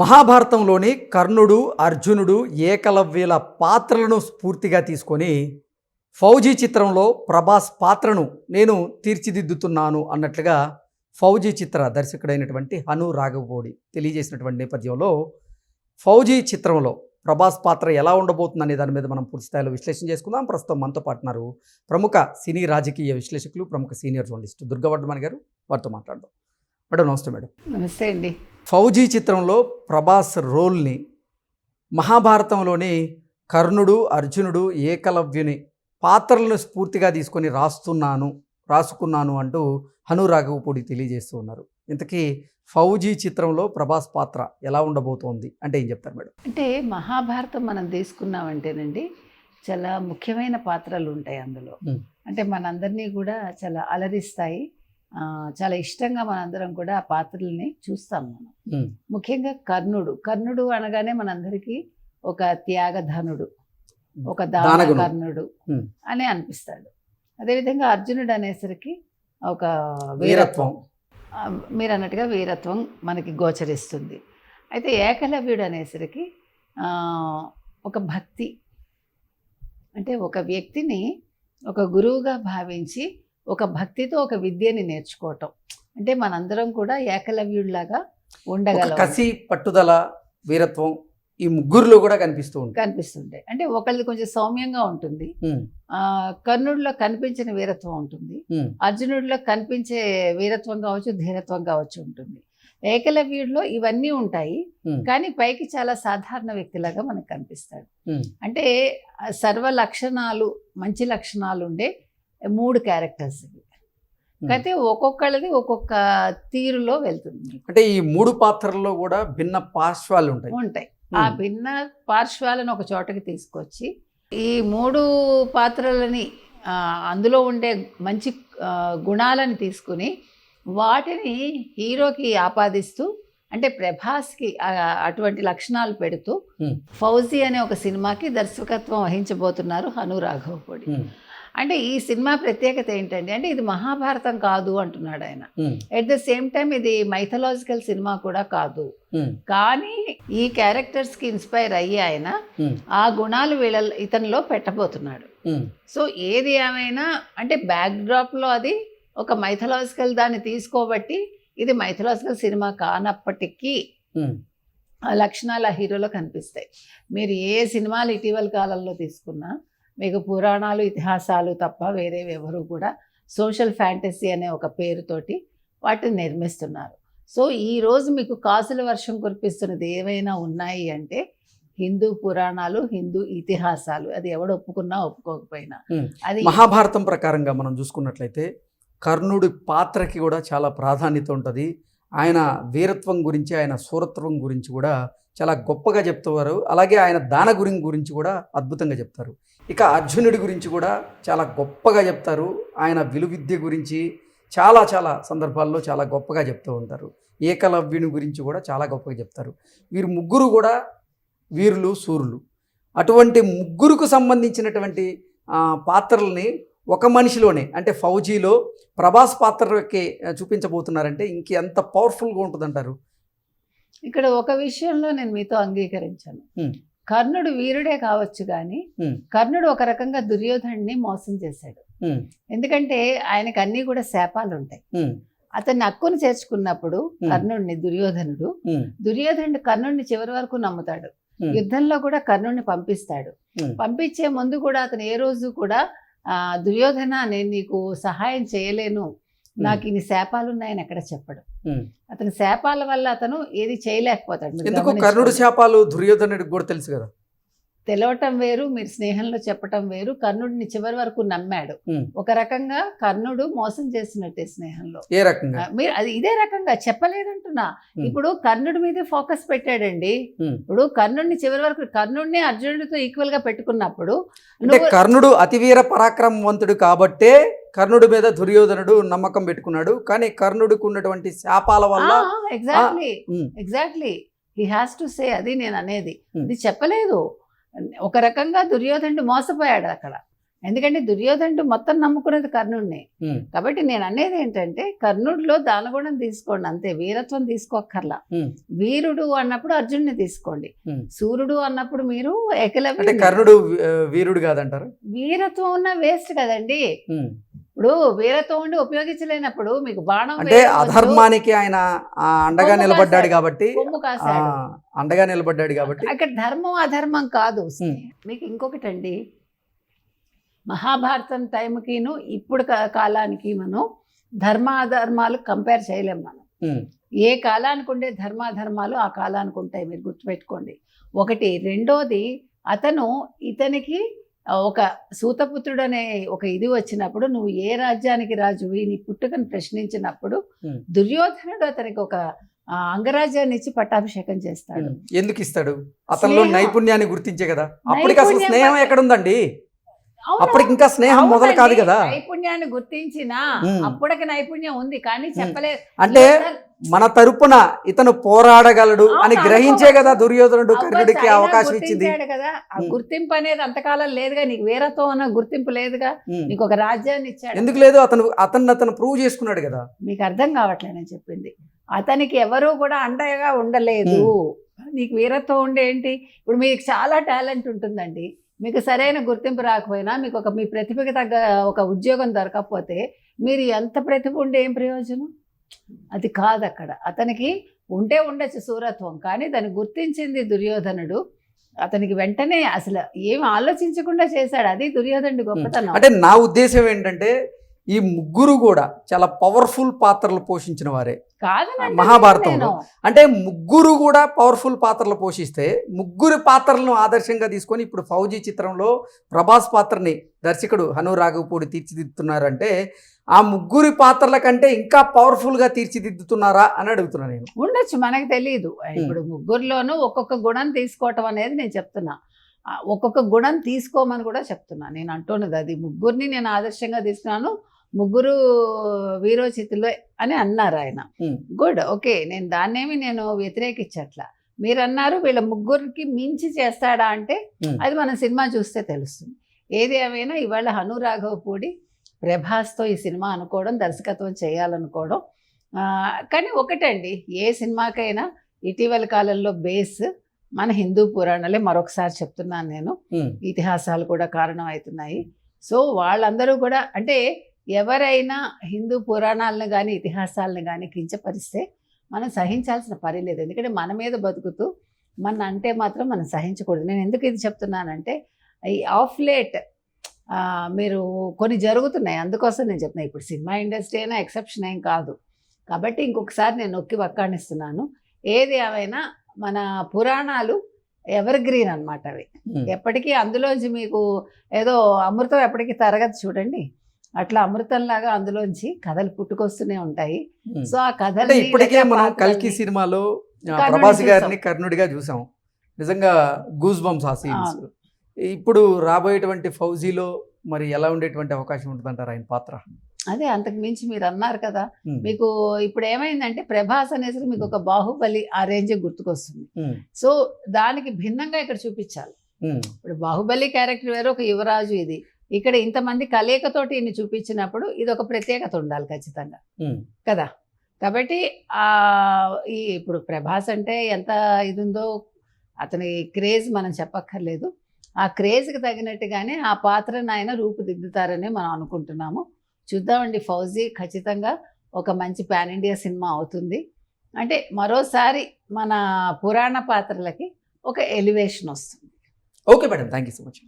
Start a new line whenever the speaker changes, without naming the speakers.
మహాభారతంలోని కర్ణుడు అర్జునుడు ఏకలవ్యుల పాత్రలను స్ఫూర్తిగా తీసుకొని ఫౌజీ చిత్రంలో ప్రభాస్ పాత్రను నేను తీర్చిదిద్దుతున్నాను అన్నట్లుగా ఫౌజీ చిత్ర దర్శకుడైనటువంటి హను రాఘవోడి తెలియజేసినటువంటి నేపథ్యంలో ఫౌజీ చిత్రంలో ప్రభాస్ పాత్ర ఎలా ఉండబోతుందనే దాని మీద మనం పూర్తి స్థాయిలో విశ్లేషణ చేసుకుందాం. ప్రస్తుతం మనతో పాటున్నారు ప్రముఖ సినీ రాజకీయ విశ్లేషకులు ప్రముఖ సీనియర్ జర్నలిస్ట్ దుర్గవర్ధమణి గారు. వారితో మాట్లాడదాం. మేడం నమస్తే మేడం.
నమస్తే అండి.
ఫౌజీ చిత్రంలో ప్రభాస్ రోల్ని మహాభారతంలోని కర్ణుడు అర్జునుడు ఏకలవ్యుని పాత్రలను స్ఫూర్తిగా తీసుకొని రాస్తున్నాను రాసుకున్నాను అంటూ హను రాఘవపూడి తెలియజేస్తూ ఉన్నారు. ఇంతకీ ఫౌజీ చిత్రంలో ప్రభాస్ పాత్ర ఎలా ఉండబోతోంది? అంటే ఏం చెప్తారు మేడం?
అంటే మహాభారతం మనం తీసుకున్నామంటేనండి చాలా ముఖ్యమైన పాత్రలు ఉంటాయి అందులో. అంటే మనందరినీ కూడా చాలా అలరిస్తాయి. చాలా ఇష్టంగా మనందరం కూడా ఆ పాత్రల్ని చూస్తాం మనం. ముఖ్యంగా కర్ణుడు. కర్ణుడు అనగానే మనందరికీ ఒక త్యాగధనుడు ఒక దాన. కర్ణుడు. అని అనిపిస్తాడు. అదేవిధంగా అర్జునుడు అనేసరికి ఒక
వీరత్వం.
మీరు అన్నట్టుగా వీరత్వం మనకి గోచరిస్తుంది. అయితే ఏకలవ్యుడు అనేసరికి ఒక భక్తి అంటే ఒక వ్యక్తిని ఒక గురువుగా భావించి ఒక భక్తితో ఒక విద్యని నేర్చుకోవటం. అంటే మనందరం కూడా ఏకలవ్యుడిలాగా ఉండగలం.
కసి పట్టుదల వీరత్వం ఈ ముగ్గురులో కూడా కనిపిస్తూ ఉంటాయి
కనిపిస్తుంటాయి. అంటే ఒకళ్ళది కొంచెం సౌమ్యంగా ఉంటుంది. ఆ, కర్ణుడిలో కనిపించిన వీరత్వం ఉంటుంది. అర్జునుడిలో కనిపించే వీరత్వం కావచ్చు ధీరత్వం కావచ్చు ఉంటుంది. ఏకలవ్యుడిలో ఇవన్నీ ఉంటాయి. కానీ పైకి చాలా సాధారణ వ్యక్తిలాగా మనకు కనిపిస్తాడు. అంటే సర్వ లక్షణాలు మంచి లక్షణాలు ఉండే మూడు క్యారెక్టర్స్ ఇవి.
ఉమ్.
అయితే ఒక్కొక్కళ్ళది ఒక్కొక్క తీరులో వెళ్తుంది.
అంటే ఈ మూడు పాత్రల్లో కూడా భిన్న పార్శ్వాలు ఉంటాయి.
ఉంటాయి. ఆ
ఉమ్,
భిన్న పార్శ్వాలను ఒక చోటకి తీసుకొచ్చి ఈ మూడు పాత్రలని అందులో ఉండే మంచి గుణాలను తీసుకుని వాటిని హీరోకి ఆపాదిస్తూ అంటే ప్రభాస్కి అటువంటి లక్షణాలు పెడుతూ
ఉమ్,
ఫౌజీ అనే ఒక సినిమాకి దర్శకత్వం వహించబోతున్నారు హను రాఘవపూడి అంటే ఈ సినిమా ప్రత్యేకత ఏంటంటే అంటే ఇది మహాభారతం కాదు అంటున్నాడు ఆయన. ఎట్ ద సేమ్ టైం ఇది మైథలాజికల్ సినిమా కూడా కాదు. కానీ ఈ క్యారెక్టర్స్కి ఇన్స్పైర్ అయ్యి ఆయన ఆ గుణాలు వీళ్ళ ఇతనిలో పెట్టబోతున్నాడు. సో ఏది ఏమైనా అంటే బ్యాక్డ్రాప్లో అది ఒక మైథలాజికల్ దాన్ని తీసుకోబట్టి ఇది మైథలాజికల్ సినిమా కానప్పటికీ లక్షణాలు ఆ హీరోలో కనిపిస్తాయి. మీరు ఏ సినిమాలు ఇటీవల కాలంలో తీసుకున్నా మీకు పురాణాలు ఇతిహాసాలు తప్ప వేరేవి ఎవరు కూడా సోషల్ ఫ్యాంటసీ అనే ఒక పేరుతోటి వాటిని నిర్మిస్తున్నారు. సో ఈ రోజు మీకు కాసుల వర్షం కురిపిస్తున్నది ఏవైనా ఉన్నాయి అంటే హిందూ పురాణాలు హిందూ ఇతిహాసాలు. అది ఎవడు ఒప్పుకున్నా ఒప్పుకోకపోయినా. అది
మహాభారతం ప్రకారంగా మనం చూసుకున్నట్లయితే కర్ణుడి పాత్రకి కూడా చాలా ప్రాధాన్యత ఉంటుంది. ఆయన వీరత్వం గురించి ఆయన సూరత్వం గురించి కూడా చాలా గొప్పగా చెప్తారు అలాగే ఆయన దాన గురించి గురించి కూడా అద్భుతంగా చెప్తారు. ఇక అర్జునుడి గురించి కూడా చాలా గొప్పగా చెప్తారు. ఆయన విలువిద్య గురించి చాలా చాలా సందర్భాల్లో చాలా గొప్పగా చెప్తూ ఉంటారు. ఏకలవ్యుని గురించి కూడా చాలా గొప్పగా చెప్తారు. వీరు ముగ్గురు కూడా వీరులు సూర్యులు. అటువంటి ముగ్గురుకు సంబంధించినటువంటి పాత్రల్ని ఒక మనిషిలోనే అంటే ఫౌజీలో ప్రభాస్ పాత్రకి చూపించబోతున్నారంటే ఇంకెంత పవర్ఫుల్గా ఉంటుందంటారు?
ఇక్కడ ఒక విషయంలో నేను మీతో అంగీకరించాను. కర్ణుడు వీరుడే కావచ్చు కానీ. కర్ణుడు ఒక రకంగా దుర్యోధనుడిని మోసం చేశాడు. ఎందుకంటే ఆయనకు అన్నీ కూడా శాపాలు ఉంటాయి అతన్ని హక్కును చేర్చుకున్నప్పుడు. కర్ణుడిని దుర్యోధనుడు దుర్యోధనుడు కర్ణుడిని చివరి వరకు నమ్ముతాడు. యుద్ధంలో కూడా కర్ణుడిని పంపిస్తాడు. పంపించే ముందు కూడా అతను ఏ రోజు కూడా ఆ, దుర్యోధన నేను నీకు సహాయం చేయలేను. నాకు ఇన్ని శాపాలు ఉన్నాయని ఎక్కడ చెప్పడు. అతని శాపాల వల్ల అతను ఏది చేయలేకపోతాడు.
ఎందుకు. కర్ణుడి శాపాలు దుర్యోధనుడికి కూడా తెలుసు కదా.
తెలవటం వేరు మీరు స్నేహంలో చెప్పటం వేరు. కర్ణుడిని చివరి వరకు నమ్మాడు. ఒక రకంగా కర్ణుడు మోసం చేసినట్టే స్నేహంలో.
ఏ రకంగా?
మీరు అది ఇదే రకంగా చెప్పలేదంటున్నా. ఇప్పుడు కర్ణుడి మీదే ఫోకస్ పెట్టాడండి. ఇప్పుడు కర్ణుడిని చివరి వరకు కర్ణుడిని అర్జునుడితో ఈక్వల్గా పెట్టుకున్నప్పుడు
కర్ణుడు అతివీర పరాక్రమవంతుడు కాబట్టే కర్ణుడి మీద దుర్యోధనుడు నమ్మకం పెట్టుకున్నాడు. కానీ కర్ణుడికి ఉన్నటువంటి శాపాల వల్ల
exactly exactly he has to say అది నేను అనేది. ఇది చెప్పలేదు. ఒక రకంగా దుర్యోధనుడు మోసపోయాడు అక్కడ. ఎందుకంటే దుర్యోధనుడు మొత్తం నమ్ముకున్నది కర్ణుడిని. కాబట్టి నేను అనేది ఏంటంటే కర్ణుడిలో దానగుణం తీసుకోండి అంతే వీరత్వం తీసుకోక్కర్లా.
ఉమ్,
వీరుడు అన్నప్పుడు అర్జునుడిని తీసుకోండి. సూర్యుడు అన్నప్పుడు మీరు ఏకలవ్యుడిని.
కర్ణుడు వీరుడు కాదంటారు?
వీరత్వం ఉన్న వేస్ట్ కదండి. ఇప్పుడు వీరత్వం ఉండి ఉపయోగించలేనప్పుడు మీకు బాణం
అంటే అధర్మానికి ఆయన అండగా నిలబడ్డాడు. కాబట్టి అండగా నిలబడ్డాడు కాబట్టి.
అక్కడ ధర్మం అధర్మం కాదు. మీకు ఇంకొకటి అండి మహాభారతం టైంకిను ఇప్పుడు కాలానికి మనం ధర్మ అధర్మాలు కంపేర్ చేయలేం మనం. ఏ కాలానికి ఉండే ధర్మాధర్మాలు ఆ కాలానికి ఉంటాయి మీరు గుర్తుపెట్టుకోండి. ఒకటి రెండోది అతను ఇతనికి ఒక సూతపుత్రుడు అనే ఒక ఇది వచ్చినప్పుడు నువ్వు ఏ రాజ్యానికి రాజు నీ పుట్టుకను ప్రశ్నించినప్పుడు. దుర్యోధనుడు అతనికి ఒక అంగరాజ్యాన్ని ఇచ్చి పట్టాభిషేకం చేస్తాడు.
ఎందుకు ఇస్తాడు అతనిలో. నైపుణ్యాన్ని గుర్తించే కదా అప్పటికి అసలు స్నేహం ఎక్కడుందండి. అప్పటికి ఇంకా స్నేహం మొదలు కాదు. కదా.
నైపుణ్యాన్ని గుర్తించినా. అప్పటికి నైపుణ్యం ఉంది కానీ చెప్పలేదు.
అంటే మన తరపున ఇతను పోరాడగలడు అని గ్రహించే. కదా దుర్యోధనుడు కర్ణుడికి అవకాశం ఇచ్చింది.
కదా. ఆ. గుర్తింపు అనేది అంతకాలం లేదుగా నీకు వీరత్వం అన్న గుర్తింపు లేదుగా. నీకు ఒక రాజ్యాన్ని ఇచ్చాడు.
ఎందుకు లేదు? అతను అతన్ని అతను ప్రూవ్ చేసుకున్నాడు కదా.
మీకు అర్థం కావట్లే నేను చెప్పింది. అతనికి ఎవరూ కూడా అండగా ఉండలేదు. నీకు వీరత్వం ఉండే ఏంటి? ఇప్పుడు మీకు చాలా టాలెంట్ ఉంటుందండి. మీకు సరైన గుర్తింపు రాకపోయినా మీకు ఒక మీ ప్రతిభకి తగ్గ ఒక ఉద్యోగం దొరకకపోతే మీరు ఎంత ప్రతిభ ఉండే ఏం ప్రయోజనం? అది కాదు అక్కడ. అతనికి ఉంటే ఉండొచ్చు సూరత్వం కానీ దాన్ని గుర్తించింది దుర్యోధనుడు. అతనికి వెంటనే అసలు ఏం ఆలోచించకుండా చేశాడు. అది దుర్యోధనుడి గొప్పతనం.
అంటే నా ఉద్దేశం ఏంటంటే ఈ ముగ్గురు కూడా చాలా పవర్ఫుల్ పాత్రలు పోషించిన వారే. మహాభారతంలో. అంటే ముగ్గురు కూడా పవర్ఫుల్ పాత్రలు పోషిస్తే ముగ్గురు పాత్రలను ఆదర్శంగా తీసుకొని ఇప్పుడు ఫౌజీ చిత్రంలో ప్రభాస్ పాత్రని దర్శకుడు హను రాఘవపూడి తీర్చిదిద్దుతున్నారంటే ఆ ముగ్గురి పాత్రల కంటే ఇంకా పవర్ఫుల్గా తీర్చిదిద్దుతున్నారా అని అడుగుతున్నా నేను.
ఉండొచ్చు మనకు తెలియదు ఇప్పుడు ముగ్గురులోనూ ఒక్కొక్క గుణం తీసుకోవటం అనేది నేను చెప్తున్నా. ఒక్కొక్క గుణం తీసుకోమని కూడా చెప్తున్నా. నేను అంటున్నది అది. ముగ్గురిని నేను ఆదర్శంగా తీసుకున్నాను ముగ్గురు వీరోచితులు అని అన్నారు ఆయన. గుడ్ ఓకే నేను దాన్నేమి నేను వ్యతిరేకించట్లా. మీరు అన్నారు వీళ్ళ ముగ్గురికి మించి చేస్తాడా అంటే. అది మన సినిమా చూస్తే తెలుస్తుంది. ఏది ఏమైనా ఇవాళ హను రాఘవపూడి ప్రభాస్తో ఈ సినిమా అనుకోవడం దర్శకత్వం చేయాలనుకోవడం కానీ ఒకటండి ఏ సినిమాకైనా ఇటీవల కాలంలో బేస్ మన హిందూ పురాణాలే మరొకసారి చెప్తున్నాను నేను. ఇతిహాసాలు కూడా కారణం అవుతున్నాయి సో వాళ్ళందరూ కూడా అంటే ఎవరైనా హిందూ పురాణాలను కానీ ఇతిహాసాలను కానీ కించపరిస్తే మనం సహించాల్సిన పని లేదు. ఎందుకంటే మన మీద బతుకుతూ మన అంటే మాత్రం మనం సహించకూడదు. నేను ఎందుకు ఇది చెప్తున్నానంటే ఈ ఆఫ్ లేట్ మీరు కొన్ని జరుగుతున్నాయి. అందుకోసం నేను చెప్తున్నాను ఇప్పుడు సినిమా ఇండస్ట్రీ అయినా ఎక్సెప్షన్ ఏం కాదు. కాబట్టి ఇంకొకసారి నేను నొక్కి వక్కాణిస్తున్నాను. ఏది ఏమైనా మన పురాణాలు ఎవర్ గ్రీన్ అనమాట అవి. ఎప్పటికీ అందులోంచి మీకు ఏదో అమృతం ఎప్పటికీ తరగదు చూడండి. అట్లా అమృతంలాగా అందులోంచి కథలు పుట్టుకొస్తూనే ఉంటాయి. సో ఆ కథలు
ఇప్పటికే మనం కల్కి సినిమాలో ప్రభాస్. గారిని కర్ణుడిగా చూసాం. నిజంగా గూస్ బంప్స్ ఆ సీన్స్ ఇప్పుడు రాబోయేటువంటి ఫౌజీలో మరి ఎలా ఉండేటువంటి అవకాశం ఉంటుందంటారు ఆయన పాత్ర?
అదే అంతకు మించి మీరు అన్నారు కదా. మీకు ఇప్పుడు ఏమైందంటే ప్రభాస్ అనేసరికి మీకు ఒక బాహుబలి ఆ రేంజ్ గుర్తుకొస్తుంది. సో దానికి భిన్నంగా ఇక్కడ చూపించాలి. ఇప్పుడు బాహుబలి క్యారెక్టర్ వేరు ఒక యువరాజు ఇది. ఇక్కడ ఇంతమంది కలయికతోటి ఇన్ని చూపించినప్పుడు ఇది ఒక ప్రత్యేకత ఉండాలి ఖచ్చితంగా. కదా? కాబట్టి ఈ ఇప్పుడు ప్రభాస్ అంటే ఎంత ఇది ఉందో అతని క్రేజ్ మనం చెప్పక్కర్లేదు. ఆ క్రేజ్కి తగినట్టుగానే ఆ పాత్రను ఆయన రూపుదిద్దుతారని మనం అనుకుంటున్నాము. చూద్దామండి ఫౌజీ ఖచ్చితంగా ఒక మంచి పాన్ ఇండియా సినిమా అవుతుంది. అంటే మరోసారి మన పురాణ పాత్రలకి ఒక ఎలివేషన్ వస్తుంది.
Okay madam thank you so much.